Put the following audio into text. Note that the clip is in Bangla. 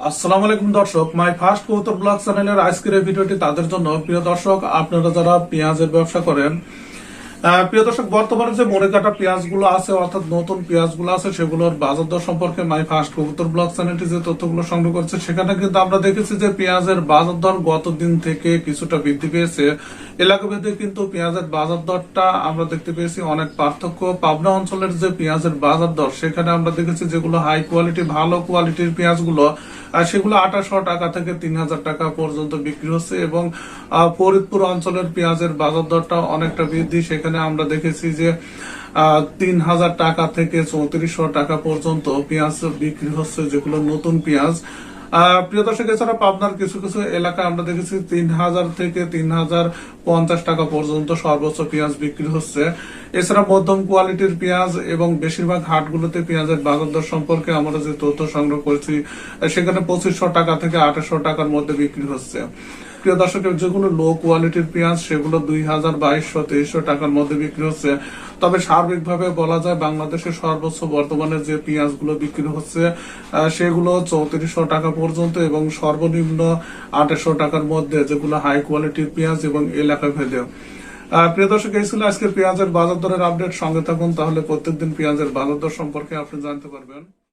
আসসালামু আলাইকুম দর্শক, মাই ফার্স্ট ব্লগ চ্যানেলের আজকের এই ভিডিওটি তাদের জন্য। প্রিয় দর্শক, আপনারা যারা পেঁয়াজের ব্যবসা করেন প্রিয় দর্শক, বর্তমানে যে কাটা পেঁয়াজগুলো আছে, অর্থাৎ নতুন পেঁয়াজগুলো আছে, সেগুলোর বাজার দর সম্পর্কে মাই ফার্স্ট কবুতর ব্লগ চ্যানেলটি যে তথ্যগুলো সংগ্রহ করছে, সেখানে কিন্তু আমরা দেখেছি যে পেঁয়াজের বাজার দর গত দিন থেকে কিছুটা বৃদ্ধি পেয়েছে। এলাকা ভেদে কিন্তু পেঁয়াজের বাজার দরটা আমরা দেখতে পেয়েছি অনেক পার্থক্য। পাবনা অঞ্চলের যে পেঁয়াজের বাজার দর, সেখানে আমরা দেখেছি যেগুলো হাই কোয়ালিটি ভালো কোয়ালিটির পেঁয়াজগুলো আর সেগুলো আঠাশশো টাকা থেকে তিন হাজার টাকা পর্যন্ত বিক্রি হচ্ছে এবং ফরিদপুর অঞ্চলের পেঁয়াজের বাজার দরটা অনেকটা বৃদ্ধি। সেখানে আমরা দেখেছি যে তিন হাজার টাকা থেকে চৌত্রিশশো টাকা পর্যন্ত পেঁয়াজ বিক্রি হচ্ছে যেগুলো নতুন পেঁয়াজ। প্রিয় দর্শক, এছাড়া পাবনার কিছু কিছু এলাকা আমরা দেখেছি তিন হাজার থেকে তিন হাজার পঞ্চাশ টাকা পর্যন্ত সর্বোচ্চ পেঁয়াজ বিক্রি হচ্ছে। এছাড়া মধ্যম কোয়ালিটির পেঁয়াজ এবং বেশিরভাগ হাটগুলোতে পেঁয়াজের বাজার দর সম্পর্কে আমরা যে তথ্য সংগ্রহ করেছি, সেখানে পঁচিশশো টাকা থেকে আঠাশশো টাকার মধ্যে বিক্রি হচ্ছে। প্রিয় দর্শকের যেগুলো লো কোয়ালিটির পেঁয়াজ, সেগুলো দুই হাজার বাইশশো, তেইশশো টাকার মধ্যে বিক্রি হচ্ছে। তবে সার্বিকভাবে বলা যায়, বাংলাদেশের সর্বোচ্চ বর্তমানে যে পেঁয়াজগুলো বিক্রি হচ্ছে সেগুলো চৌত্রিশশো টাকা পর্যন্ত এবং সর্বনিম্ন আঠাশশো টাকার মধ্যে যেগুলো হাই কোয়ালিটির পেঁয়াজ এবং এলাকা ভেদে আহ, প্রিয় দর্শক এই ছিল আজকের পেঁয়াজের বাজার দরের আপডেট সঙ্গে থাকুন তাহলে প্রত্যেকদিন পেঁয়াজের বাজার দর সম্পর্কে আপনি জানতে পারবেন।